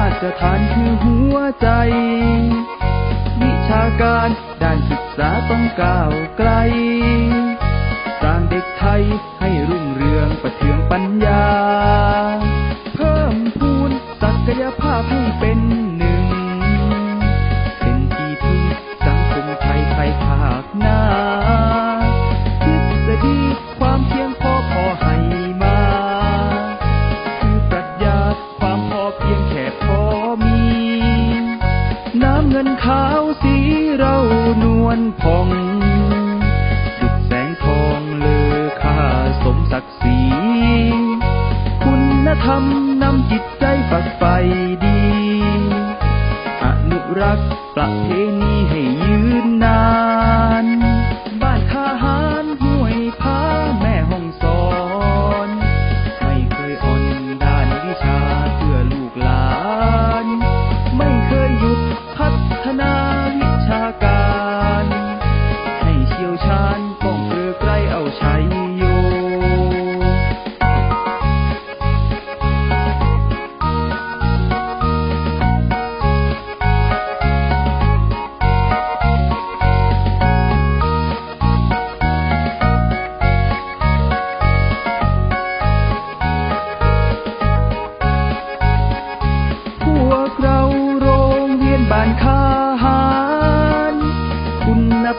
าตรฐานคือหัวใจ วิชาการด้านศึกษาต้องก้าวไกล มัองดุดแสงทองเลอค่าสมศักดิ์ศรีคุณธรรมนำจิตใจฝักใฝ่ดี อนุรักษ์ประเพณีให้ยืนนาน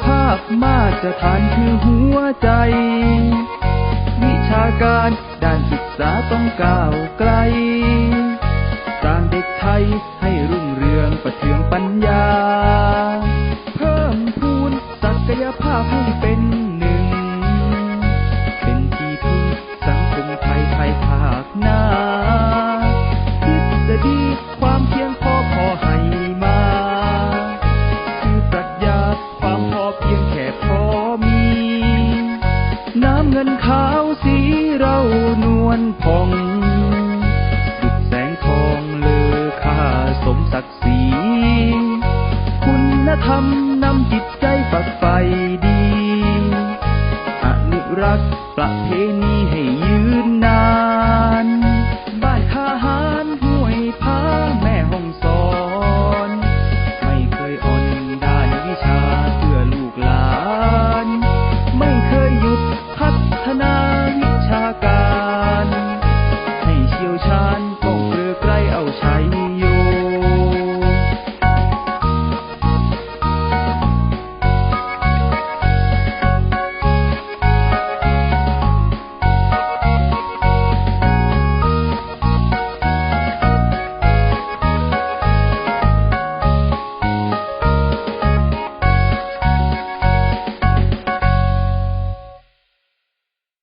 ภาพมาตรฐานคือหัวใจ วิชาการด้านศึกษาต้องก้าวไกล ขาวสีเรานวลพองดุดแสงทองเลอค่าสมศักดิ์ศรีคุณธรรมนำจิตใจฝักใฝ่ดี อนุรักษ์ประเพณีให้ยืนนาน